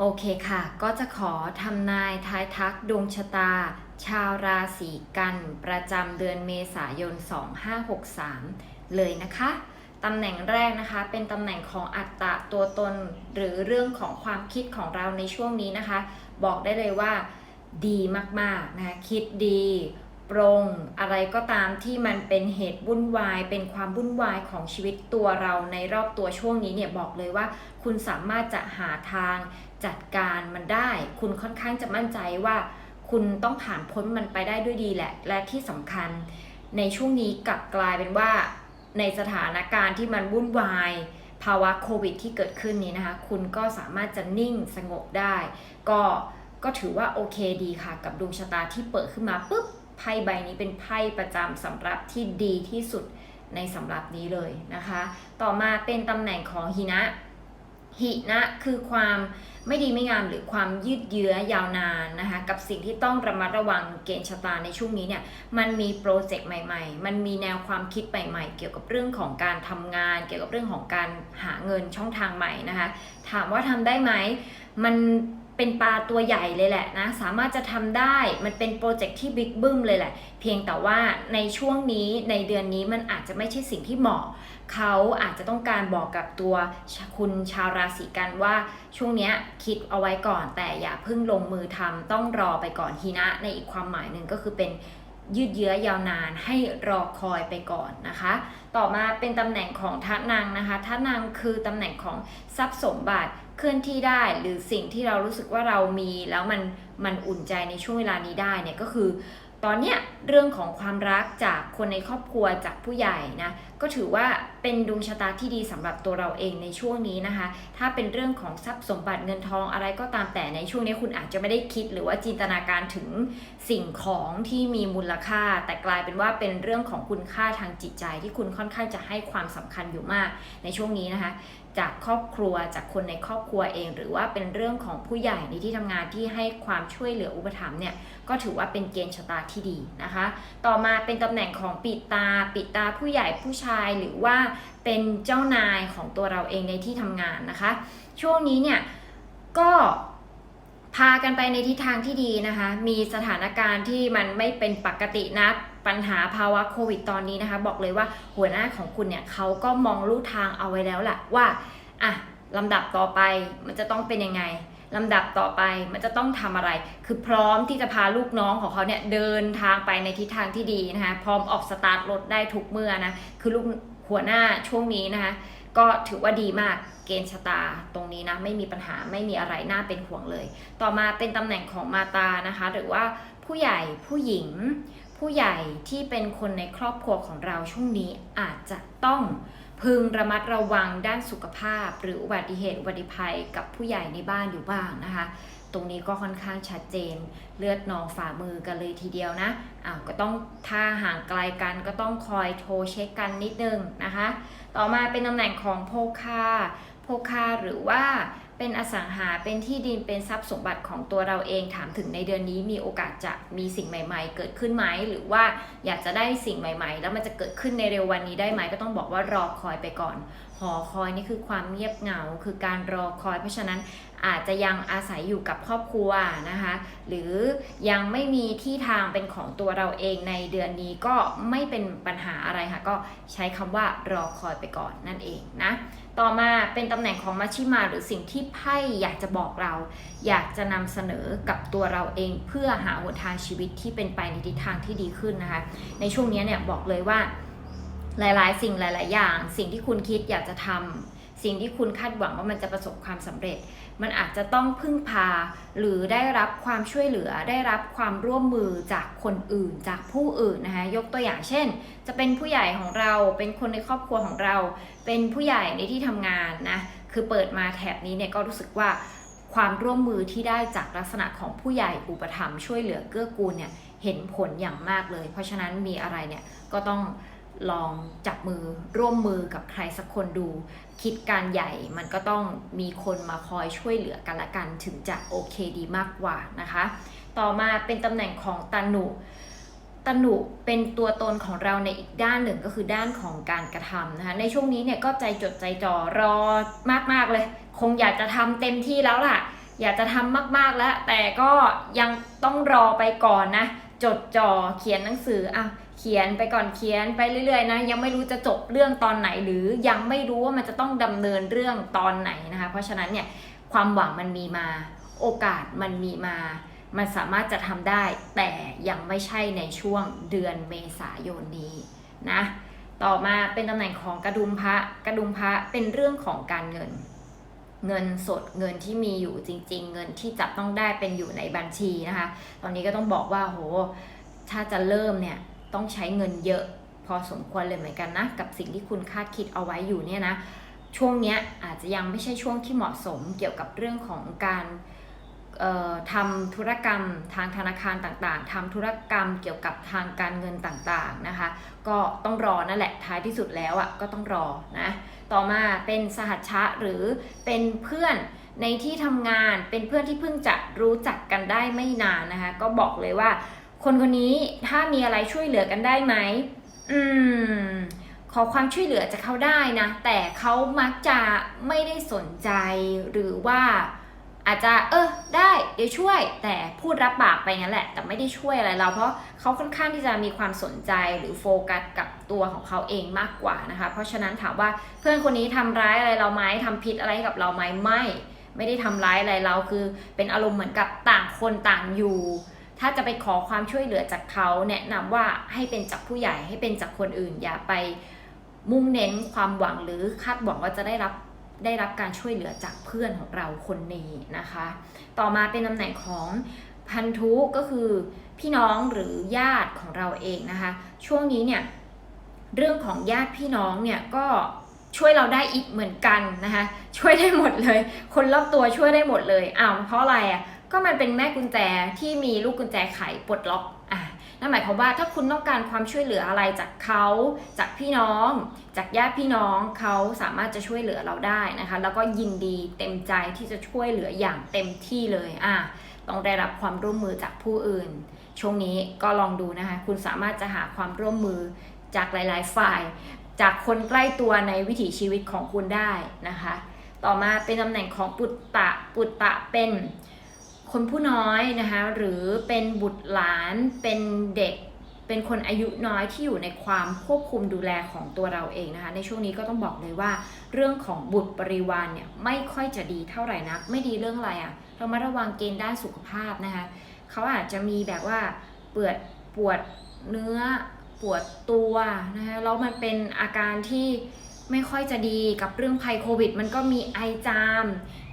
โอเคค่ะ ก็จะขอทำนายทายทักดวงชะตา ชาวราศีกัน ประจำเดือนเมษายน 2563 เลยนะคะ ตำแหน่งแรกนะคะ เป็นตำแหน่งของอัตตะตัวตน หรือเรื่องของความคิดของเราในช่วงนี้นะคะ บอกได้เลยว่า ดีมากๆนะคะคิดดี ปรงอะไรก็ตามที่มันเป็นเหตุวุ่นวาย เป็นความวุ่นวายของชีวิตตัวเราในรอบตัวช่วงนี้เนี่ยบอกเลยว่า คุณสามารถจะหาทางจัดการมันได้ คุณค่อนข้างจะมั่นใจว่า คุณต้องผ่านพ้นมันไปได้ด้วยดีแหละ และที่สำคัญ ในช่วงนี้กลับกลายเป็นว่า ในสถานการณ์ที่มันวุ่นวายภาวะโควิดที่เกิดขึ้นนี้นะคะ คุณก็สามารถจะนิ่งสงบได้ ก็ก็ถือว่าโอเคดีค่ะ กับดวงชะตาที่เปิดขึ้นมาปุ๊บ ไพ่ใบนี้เป็นไพ่ประจำสำหรับที่ดีที่สุดในสำหรับนี้เลยนะคะ ต่อมาเป็นตำแหน่งของหินะ หินะคือความไม่ดีไม่งามหรือความยืดเยื้อยาวนานนะคะกับสิ่งที่ต้องระมัดระวังเกณฑ์ชะตาในช่วงนี้เนี่ยมันมีโปรเจกต์ใหม่ๆ มันมีแนวความคิดใหม่ๆ เกี่ยวกับเรื่องของการทำงาน เกี่ยวกับเรื่องของการหาเงินช่องทางใหม่นะคะถามว่าทำได้ไหมมัน เป็นปลาตัวใหญ่เลยแหละนะ สามารถจะทำได้มันเป็นโปรเจกต์ที่บิ๊กบึ้มเลยแหละ เพียงแต่ว่าในช่วงนี้ในเดือนนี้มันอาจจะไม่ใช่สิ่งที่เหมาะ เขาอาจจะต้องการบอกกับตัวคุณชาวราศีกันว่าช่วงนี้คิดเอาไว้ก่อนแต่อย่าเพิ่งลงมือทำต้องรอไปก่อนฮีนะในอีกความหมายหนึ่งก็คือเป็น ยืดเยื้อยาวนานให้รอคอยไปก่อนนะคะ ต่อมาเป็นตำแหน่งของทะนางนะคะทะนางคือตำแหน่งของทรัพย์สมบัติเคลื่อนที่ได้ หรือสิ่งที่เรารู้สึกว่าเรามีแล้วมันมันอุ่นใจในช่วงเวลานี้ได้เนี่ยก็คือ ตอนเนี้ยเรื่องของความรักจากคนในครอบครัวจากผู้ใหญ่นะก็ถือว่าเป็นดวงชะตาที่ดีสำหรับตัวเราเองในช่วงนี้นะคะ ถ้าเป็นเรื่องของทรัพย์สมบัติเงินทองอะไรก็ตามแต่ในช่วงนี้คุณอาจจะไม่ได้คิดหรือว่าจินตนาการถึงสิ่งของที่มีมูลค่า แต่กลายเป็นว่าเป็นเรื่องของคุณค่าทางจิตใจที่คุณค่อนข้างจะให้ความสำคัญอยู่มากในช่วงนี้นะคะ จากครอบครัวจากคนในครอบครัวเอง หรือว่าเป็นเรื่องของผู้ใหญ่ในที่ทำงานที่ให้ความช่วยเหลืออุปถัมภ์เนี่ยก็ถือว่าเป็นเกณฑ์ชะตาที่ดีนะคะ ต่อมาเป็นตำแหน่งของปิดตา ปิดตาผู้ใหญ่ผู้ชายหรือว่าเป็นเจ้านายของตัวเราเองในที่ทำงานนะคะ ช่วงนี้เนี่ยก็พากันไปในทิศทางที่ดีนะคะ มีสถานการณ์ที่มันไม่เป็นปกตินัก ปัญหาภาวะโควิดตอนนี้นะคะ บอกเลยว่าหัวหน้าของคุณเนี่ยเขาก็มองลู่ทางเอาไว้แล้วแหละว่าอะลำดับต่อไปมันจะต้องเป็นยังไงลำดับต่อไปมันจะต้องทำอะไร คือพร้อมที่จะพาลูกน้องของเขาเนี่ยเดินทางไปในทิศทางที่ดีนะคะ พร้อมออกสตาร์ทรถได้ทุกเมื่อนะ คือลูกหัวหน้าช่วงนี้นะคะ ก็ถือว่าดีมาก เกณฑ์ชะตาตรงนี้นะ ไม่มีปัญหา ไม่มีอะไรน่าเป็นห่วงเลย ต่อมาเป็นตำแหน่งของมาตานะคะ หรือว่าผู้ใหญ่ผู้หญิง ผู้ใหญ่ที่เป็นคนในครอบครัวของเราช่วงนี้อาจจะต้องพึงระมัดระวังด้านสุขภาพ หรืออุบัติเหตุอุบัติภัยกับผู้ใหญ่ในบ้านอยู่บ้างนะคะ ตรงนี้ก็ค่อนข้างชัดเจน เลือดนองฝ่ามือกันเลยทีเดียวนะอ้าวก็ต้องถ้าห่างไกลกันก็ต้องคอยโทรเช็คกันนิดนึงนะคะ ต่อมาเป็นตำแหน่งของโภคาโภคาหรือว่า เป็นอสังหาเป็นที่ดินเป็นทรัพย์สมบัติของตัวเราเองถามถึงในเดือนนี้มีโอกาสจะมีสิ่งใหม่ ๆ เกิดขึ้นไหมหรือว่าอยากจะได้สิ่งใหม่ ๆ แล้วมันจะเกิดขึ้นในเร็ววันนี้ได้ไหมก็ต้องบอกว่ารอคอยไปก่อน หอคอยนี่คือความเงียบเหงา คือการรอคอย เพราะฉะนั้นอาจจะยังอาศัยอยู่กับครอบครัวนะคะ หรือยังไม่มีที่ทางเป็นของตัวเราเองในเดือนนี้ก็ไม่เป็นปัญหาอะไรค่ะ ก็ใช้คำว่ารอคอยไปก่อนนั่นเองนะ ต่อมาเป็นตำแหน่งของมัชชิมาหรือสิ่งที่ไพ่อยากจะบอกเรา อยากจะนำเสนอกับตัวเราเองเพื่อหาหนทางชีวิตที่เป็นไปในทิศทางที่ดีขึ้นนะคะ ในช่วงนี้เนี่ยบอกเลยว่า หลายๆ สิ่งหลาย ๆ อย่าง สิ่งที่คุณคิดอยากจะทำสิ่งที่คุณคาดหวังว่ามันจะประสบความสำเร็จ มันอาจจะต้องพึ่งพาหรือได้รับความช่วยเหลือได้รับความร่วมมือจากคนอื่นจากผู้อื่นนะคะยกตัวอย่างเช่น จะเป็นผู้ใหญ่ของเราเป็นคนในครอบครัวของเรา เป็นผู้ใหญ่ในที่ทำงานนะคือเปิดมาแถบนี้เนี่ยก็รู้สึกว่าความร่วมมือที่ได้จากลักษณะของผู้ใหญ่อุปถัมภ์ช่วยเหลือเกื้อกูลเนี่ยเห็นผลอย่างมากเลย เพราะฉะนั้นมีอะไรเนี่ยก็ต้อง ลองจับมือร่วมมือกับใครสักคนดู คิดการใหญ่มันก็ต้องมีคนมาคอยช่วยเหลือกันละกันถึงจะโอเคดีมากกว่านะคะ ต่อมาเป็นตำแหน่งของตาหนุตันุเป็นตัวตนของเราในอีกด้านหนึ่งก็คือด้านของการกระทำนะคะในช่วงนี้เนี่ยก็ใจจดใจจ่อรอมากๆเลย คงอยากจะทำเต็มที่แล้วล่ะ อยากจะทำมากๆแล้ว แต่ก็ยังต้องรอไปก่อนนะ จดจ่อเขียนหนังสืออะเขียนไปก่อนเขียนไปเรื่อยๆนะยังไม่รู้จะจบเรื่องตอนไหน หรือยังไม่รู้ว่ามันจะต้องดำเนินเรื่องตอนไหนนะคะเพราะฉะนั้นเนี่ยความหวังมันมีมา โอกาสมันมีมา มันสามารถจะทำได้ แต่ยังไม่ใช่ในช่วงเดือนเมษายนนี้นะต่อมาเป็นตำแหน่งของกระดุมพระกระดุมพระเป็นเรื่องของการเงิน เงินสดเงินที่มีอยู่จริง ๆ เงินที่จับต้องได้เป็นอยู่ในบัญชีนะคะ ตอนนี้ก็ต้องบอกว่าโหถ้าจะเริ่มเนี่ยต้องใช้เงินเยอะพอสมควรเลยเหมือนกันนะ กับสิ่งที่คุณคาดคิดเอาไว้อยู่เนี่ยนะช่วงเนี้ยอาจจะยังไม่ใช่ช่วงที่เหมาะสมเกี่ยวกับเรื่องของการทำธุรกรรมทางธนาคารต่างๆทำธุรกรรมเกี่ยวกับทางการเงินต่างๆนะคะ ก็ต้องรอนั่นแหละท้ายที่สุดแล้วอะก็ต้องรอนะ ต่อมาเป็นสหัชชะหรือเป็นเพื่อนในที่ทำงานเป็นเพื่อนที่เพิ่งจะรู้จักกันได้ไม่นานนะคะ ก็บอกเลยว่า คนคนนี้ถ้ามีอะไรช่วยเหลือกันได้ไหมอืมขอความช่วยเหลือจากเขาได้นะ แต่เขามักจะไม่ได้สนใจหรือว่า อาจจะเออได้เดี๋ยวช่วยแต่พูดรับปากไปงั้นแหละ แต่ไม่ได้ช่วยอะไรเรา เพราะเขาค่อนข้างที่จะมีความสนใจหรือโฟกัสกับตัวของเขาเองมากกว่านะคะ เพราะฉะนั้นถามว่าเพื่อนคนนี้ทำร้ายอะไรเราไหมทำผิดอะไรกับเราไหมไม่ ไม่ได้ทำร้ายอะไรเราคือ เป็นอารมณ์เหมือนกับต่างคนต่างอยู่ถ้าจะไปขอความช่วยเหลือจากเขาแนะนำว่าให้เป็นจากผู้ใหญ่ให้เป็นจากคนอื่น อย่าไปมุ่งเน้นความหวังหรือคาดหวังว่าจะได้รับ ได้รับการช่วยเหลือจากเพื่อนของเราคนนี้นะคะ ต่อมาเป็นตำแหน่งของพันธุก็คือพี่น้องหรือญาติของเราเองนะคะ ช่วงนี้เนี่ยเรื่องของญาติพี่น้องเนี่ยก็ช่วยเราได้อีกเหมือนกันนะคะ ช่วยได้หมดเลย คนรอบตัวช่วยได้หมดเลยอ้าวเพราะอะไรอะก็มันเป็นแม่กุญแจที่มีลูกกุญแจไขปลดล็อก นั่นหมายความว่าถ้าคุณต้องการความช่วยเหลืออะไรจากเขาจากพี่น้อง จากญาติพี่น้องเขาสามารถจะช่วยเหลือเราได้นะคะ แล้วก็ยินดีเต็มใจที่จะช่วยเหลืออย่างเต็มที่เลยอะต้องได้รับความร่วมมือจากผู้อื่น ช่วงนี้ก็ลองดูนะคะ คุณสามารถจะหาความร่วมมือจากหลาย ๆ ฝ่าย จากคนใกล้ตัวในวิถีชีวิตของคุณได้นะคะ ต่อมาเป็นตำแหน่งของปุตตะปุตตะเป็น คนผู้น้อยนะคะหรือเป็นบุตรหลานเป็นเด็กเป็นคนอายุน้อยที่อยู่ในความควบคุมดูแลของตัวเราเองนะคะในช่วงนี้ก็ต้องบอกเลยว่า เรื่องของบุตรบริวารเนี่ยไม่ค่อยจะดีเท่าไหร่นัก ไม่ดีเรื่องอะไรอะ่ะเรามาระวังเกณฑ์ด้านสุขภาพนะคะเขาอาจจะมีแบบว่าเปื่อดปวดเนื้อปวดตัวนะคะแล้วมันเป็นอาการที่ ไม่ค่อยจะดีกับเรื่องภัยโควิด มันก็มีไอจาม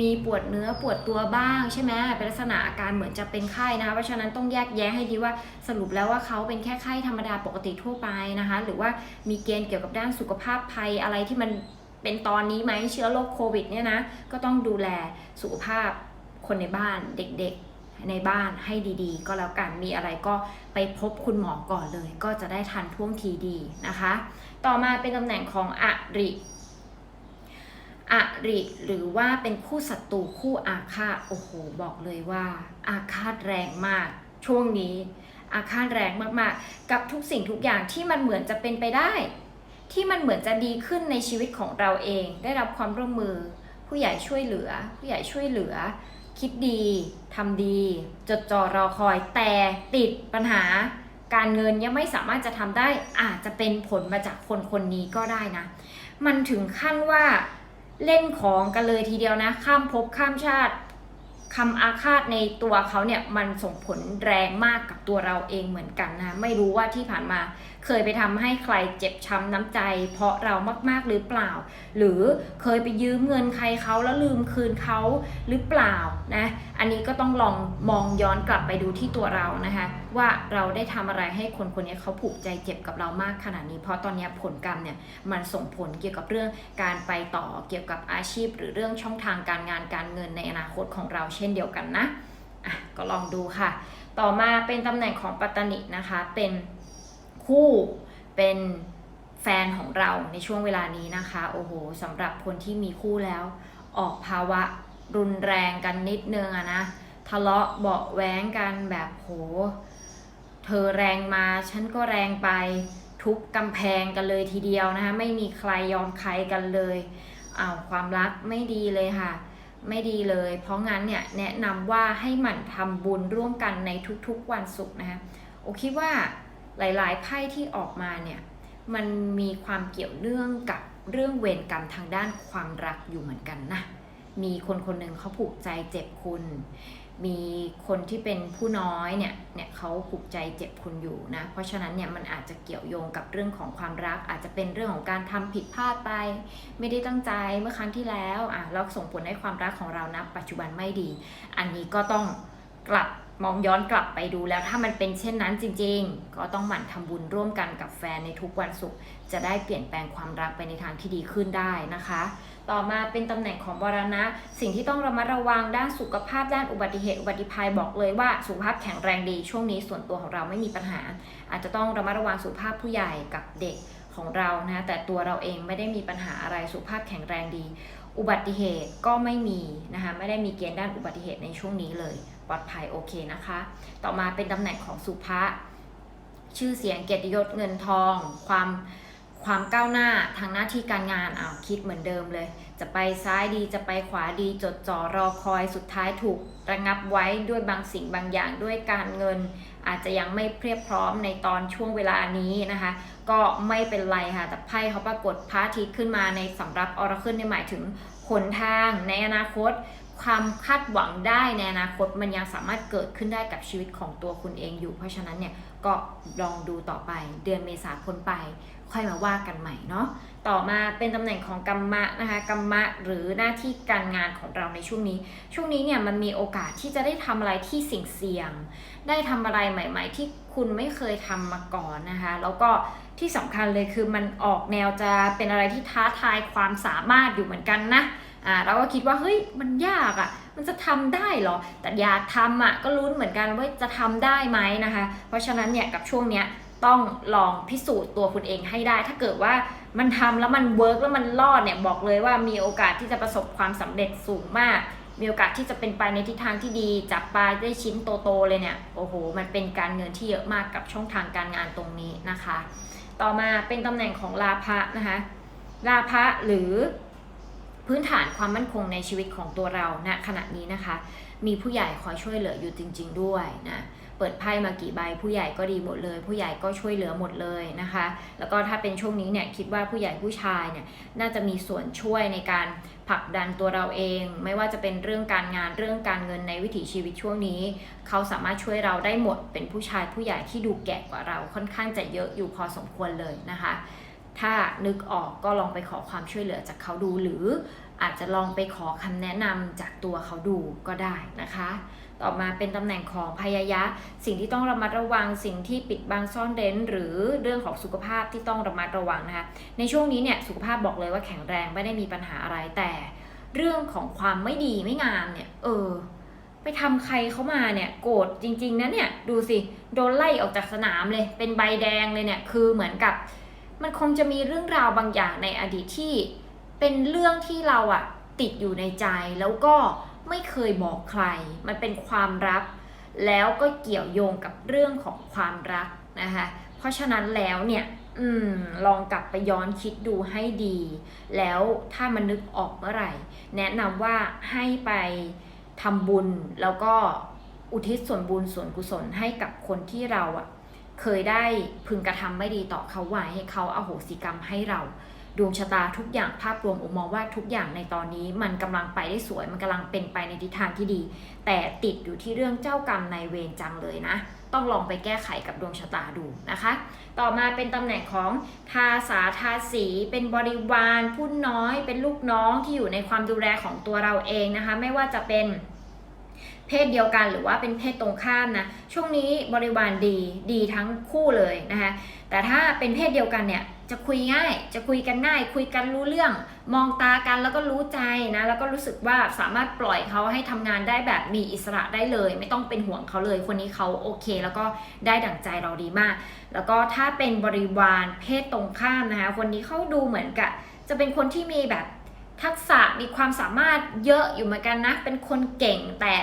มีปวดเนื้อปวดตัวบ้างใช่ไหมเป็นลักษณะอาการเหมือนจะเป็นไข้นะคะ เพราะฉะนั้นต้องแยกแยะให้ดีว่าสรุปแล้วว่าเขาเป็นแค่ไข้ธรรมดาปกติทั่วไปนะคะ หรือว่ามีเกณฑ์เกี่ยวกับด้านสุขภาพภัยอะไรที่มันเป็นตอนนี้ไหมเชื้อโรคโควิดเนี่ยนะก็ต้องดูแลสุขภาพคนในบ้านเด็กๆในบ้านให้ดีๆ ก็แล้วกันมีอะไรก็ไปพบคุณหมอก่อนเลย ก็จะได้ทันท่วงทีดีนะคะ ต่อมาเป็นตำแหน่งของอริอริหรือว่าเป็นคู่ศัตรูคู่อาฆาตโอ้โหบอกเลยว่า อาฆาตแรงมาก ช่วงนี้ อาฆาตแรงมากๆ กับทุกสิ่งทุกอย่างที่มันเหมือนจะเป็นไปได้ ที่มันเหมือนจะดีขึ้นในชีวิตของเราเอง ได้รับความร่วมมือ ผู้ใหญ่ช่วยเหลือ ผู้ใหญ่ช่วยเหลือ คิดดีทำดี จดจ่อรอคอยแต่ติดปัญหา การเงินยังไม่สามารถจะทำได้อาจจะเป็นผลมาจากคนคนนี้ก็ได้นะ มันถึงขั้นว่าเล่นของกันเลยทีเดียวนะ ข้ามภพข้ามชาติ คำอาฆาตในตัวเขาเนี่ยมันส่งผลแรงมากกับตัวเราเองเหมือนกันนะ ไม่รู้ว่าที่ผ่านมาเคยไปทำให้ใครเจ็บช้ำน้ำใจ เพราะเรามากๆหรือเปล่า หรือเคยไปยืมเงินใครเขาแล้วลืมคืนเขาหรือเปล่านะ อันนี้ก็ต้องลองมองย้อนกลับไปดูที่ตัวเรานะคะ ว่าเราได้ทำอะไรให้คนคนนี้เขาผูกใจเจ็บกับเรามากขนาดนี้ เพราะตอนนี้ผลกรรมเนี่ยมันส่งผลเกี่ยวกับเรื่องการไปต่อเกี่ยวกับอาชีพ หรือเรื่องช่องทางการงานการเงินในอนาคตของเราเช่นเดียวกันนะอะก็ลองดูค่ะ ต่อมาเป็นตำแหน่งของปัตตนินะคะ เป็นคู่เป็นแฟนของเราในช่วงเวลานี้นะคะ โอ้โหสำหรับคนที่มีคู่แล้ว ออกภาวะรุนแรงกันนิดนึงอะนะ ทะเลาะเบาะแว้งกันแบบโห เธอแรงมาฉันก็แรงไปทุบกำแพงกันเลยทีเดียวนะคะ ไม่มีใครยอมใครกันเลยอ้าวความรักไม่ดีเลยค่ะ ไม่ดีเลย เพราะงั้นเนี่ยแนะนำว่าให้หมั่นทำบุญร่วมกันในทุกๆวันศุกร์นะคะโอคิดว่าหลายๆไพ่ที่ออกมาเนี่ยมันมีความเกี่ยวเนื่องกับเรื่องเวรกรรมทางด้านความรักอยู่เหมือนกันนะ มีคนคนหนึ่งเขาผูกใจเจ็บคุณ มีคนที่เป็นผู้น้อยเนี่ยเนี่ยเขาผูกใจเจ็บคุณอยู่นะ เพราะฉะนั้นเนี่ยมันอาจจะเกี่ยวโยงกับเรื่องของความรัก อาจจะเป็นเรื่องของการทำผิดพลาดไป ไม่ได้ตั้งใจเมื่อครั้งที่แล้วอะแล้วส่งผลให้ความรักของเรานะปัจจุบันไม่ดี อันนี้ก็ต้องกลับ มองย้อนกลับไปดูแล้วถ้ามันเป็นเช่นนั้นจริง ๆ ก็ต้องหมั่นทำบุญร่วมกันกับแฟนในทุกวันศุกร์จะได้เปลี่ยนแปลงความรักไปในทางที่ดีขึ้นได้นะคะ ต่อมาเป็นตำแหน่งของบรณะ สิ่งที่ต้องระมัดระวังด้านสุขภาพด้านอุบัติเหตุอุบัติภัยบอกเลยว่าสุขภาพแข็งแรงดีช่วงนี้ส่วนตัวของเราไม่มีปัญหา อาจจะต้องระมัดระวังสุขภาพผู้ใหญ่กับเด็กของเรานะแต่ตัวเราเองไม่ได้มีปัญหาอะไรสุขภาพแข็งแรงดี อุบัติเหตุก็ไม่มีนะคะไม่ได้มีเกณฑ์ด้านอุบัติเหตุในช่วงนี้เลย ปลอดภัยโอเคนะคะ ต่อมาเป็นตำแหน่งของสุภะชื่อเสียงเกียรติยศเงินทอง ความความก้าวหน้าทางหน้าที่การงานอ้าวคิดเหมือนเดิมเลย จะไปซ้ายดีจะไปขวาดีจดจ่อรอคอยสุดท้ายถูกระงับไว้ด้วยบางสิ่งบางอย่างด้วยการเงิน อาจจะยังไม่เพียบพร้อมในตอนช่วงเวลานี้นะคะ ก็ไม่เป็นไรค่ะ แต่ไพ่เขาปรากฏพระอาทิตย์ขึ้นมาในสำรับออราเคิลเนี่ยหมายถึงหนทางในอนาคต ความคาดหวังได้ในอนาคตมันยังสามารถเกิดขึ้นได้กับชีวิตของตัวคุณเองอยู่ เพราะฉะนั้นเนี่ยก็ลองดูต่อไปเดือนเมษาพ้นไป ค่อยมาว่ากันใหม่เนาะต่อมาเป็นตำแหน่งของกรรมะนะคะกรรมะหรือหน้าที่การงานของเราในช่วงนี้ ช่วงนี้เนี่ยมันมีโอกาสที่จะได้ทำอะไรที่เสี่ยง ได้ทำอะไรใหม่ ๆ ที่คุณไม่เคยทำมาก่อนนะคะแล้วก็ที่สำคัญเลยคือมันออกแนวจะเป็นอะไรที่ท้าทายความสามารถอยู่เหมือนกันนะ อ่าเราก็คิดว่าเฮ้ยมันยากอะ่ะ มันจะทำได้เหรอ แต่อยากทำอะก็ลุ้นเหมือนกันว่าจะทำได้ไหมนะคะ เพราะฉะนั้นเนี่ยกับช่วงเนี้ยต้องลองพิสูจน์ตัวคุณเองให้ได้ ถ้าเกิดว่ามันทำแล้วมันเวิร์กแล้วมันรอดเนี่ยบอกเลยว่ามีโอกาสที่จะประสบความสำเร็จสูงมาก มีโอกาสที่จะเป็นไปในทิศทางที่ดีจับปลาได้ชิ้นโตๆเลยเนี่ยโอ้โห มันเป็นการเงินที่เยอะมากกับช่องทางการงานตรงนี้นะคะ ต่อมาเป็นตำแหน่งของลาภะนะคะลาภะหรือ พื้นฐานความมั่นคงในชีวิตของตัวเราณนะขณะนี้นะคะ มีผู้ใหญ่คอยช่วยเหลืออยู่จริง ๆ ด้วยนะเปิดไพ่มากี่ใบผู้ใหญ่ก็ดีหมดเลย ผู้ใหญ่ก็ช่วยเหลือหมดเลยนะคะ แล้วก็ถ้าเป็นช่วงนี้เนี่ยคิดว่าผู้ใหญ่ผู้ชายเนี่ยน่าจะมีส่วนช่วยในการผลักดันตัวเราเอง ไม่ว่าจะเป็นเรื่องการงานเรื่องการเงินในวิถีชีวิตช่วงนี้ เขาสามารถช่วยเราได้หมดเป็นผู้ชายผู้ใหญ่ที่ดูแก่กว่าเราค่อนข้างจะเยอะอยู่พอสมควรเลยนะคะ ถ้านึกออกก็ลองไปขอความช่วยเหลือจากเขาดู หรืออาจจะลองไปขอคำแนะนำจากตัวเขาดูก็ได้นะคะ ต่อมาเป็นตำแหน่งของพยายะ สิ่งที่ต้องระมัดระวัง สิ่งที่ปิดบังซ่อนเร้น หรือเรื่องของสุขภาพที่ต้องระมัดระวังนะคะ ในช่วงนี้เนี่ยสุขภาพบอกเลยว่าแข็งแรงไม่ได้มีปัญหาอะไรแต่ เรื่องของความไม่ดีไม่งามเนี่ย เออไปทำใครเข้ามาเนี่ยโกรธจริง ๆนะเนี่ยดูสิโดนไล่ออกจากสนามเลย เป็นใบแดงเลยเนี่ยคือเหมือนกับ มันคงจะมีเรื่องราวบางอย่างในอดีตที่ เป็นเรื่องที่เราอะติดอยู่ในใจแล้วก็ไม่เคยบอกใคร มันเป็นความรัก แล้วก็เกี่ยวโยงกับเรื่องของความรักนะคะเพราะฉะนั้นแล้วเนี่ยอืมลองกลับไปย้อนคิดดูให้ดี แล้วถ้ามันนึกออกเมื่อไหร่ แนะนำว่าให้ไปทำบุญแล้วก็อุทิศส่วนบุญส่วนกุศลให้กับคนที่เราอะ เคยได้พึงกระทำไม่ดีต่อเขาไว้ให้เขาอาโหสิกรรมให้เราดวงชะตาทุกอย่างภาพรวมอุมมองว่าทุกอย่างในตอนนี้ มันกำลังไปได้สวยมันกำลังเป็นไปในทิศทางที่ดี แต่ติดอยู่ที่เรื่องเจ้ากรรมนายเวรจังเลยนะ ต้องลองไปแก้ไขกับดวงชะตาดูนะคะ ต่อมาเป็นตำแหน่งของทาสาทาสีเป็นบริวารผู้น้อย เป็นลูกน้องที่อยู่ในความดูแลของตัวเราเองนะคะ ไม่ว่าจะเป็น เพศเดียวกันหรือว่าเป็นเพศตรงข้ามนะช่วงนี้บริวารดีดีทั้งคู่เลยนะคะแต่ถ้าเป็นเพศเดียวกันเนี่ยจะคุยง่าย จะคุยกันง่าย คุยกันรู้เรื่อง มองตากันแล้วก็รู้ใจนะ แล้วก็รู้สึกว่าสามารถปล่อยเขาให้ทำงานได้แบบมีอิสระได้เลย ไม่ต้องเป็นห่วงเขาเลย คนนี้เขาโอเค แล้วก็ได้ดั่งใจเราดีมาก แล้วก็ถ้าเป็นบริวารเพศตรงข้ามนะคะ คนนี้เขาดูเหมือนกับ จะเป็นคนที่มีแบบทักษะมีความสามารถเยอะอยู่เหมือนกันนะ เป็นคนเก่งแต่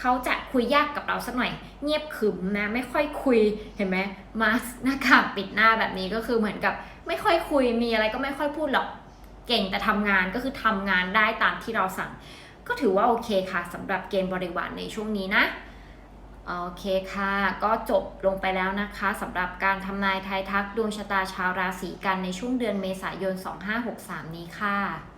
เขาจะคุยยากกับเราสักหน่อย เงียบขรึมนะ ไม่ค่อยคุยเห็นไหมมาสหน้ากากปิดหน้าแบบนี้ก็คือเหมือนกับไม่ค่อยคุยมีอะไรก็ไม่ค่อยพูดหรอกเก่งแต่ทำงานก็คือทำงานได้ตามที่เราสั่ง ก็ถือว่าโอเคค่ะสำหรับเกณฑ์บริวารในช่วงนี้นะโอเคค่ะ ก็จบลงไปแล้วนะคะสำหรับการทำนายทายทักดวงชะตาชาวราศีกันในช่วงเดือนเมษายน 2563 นี้ค่ะ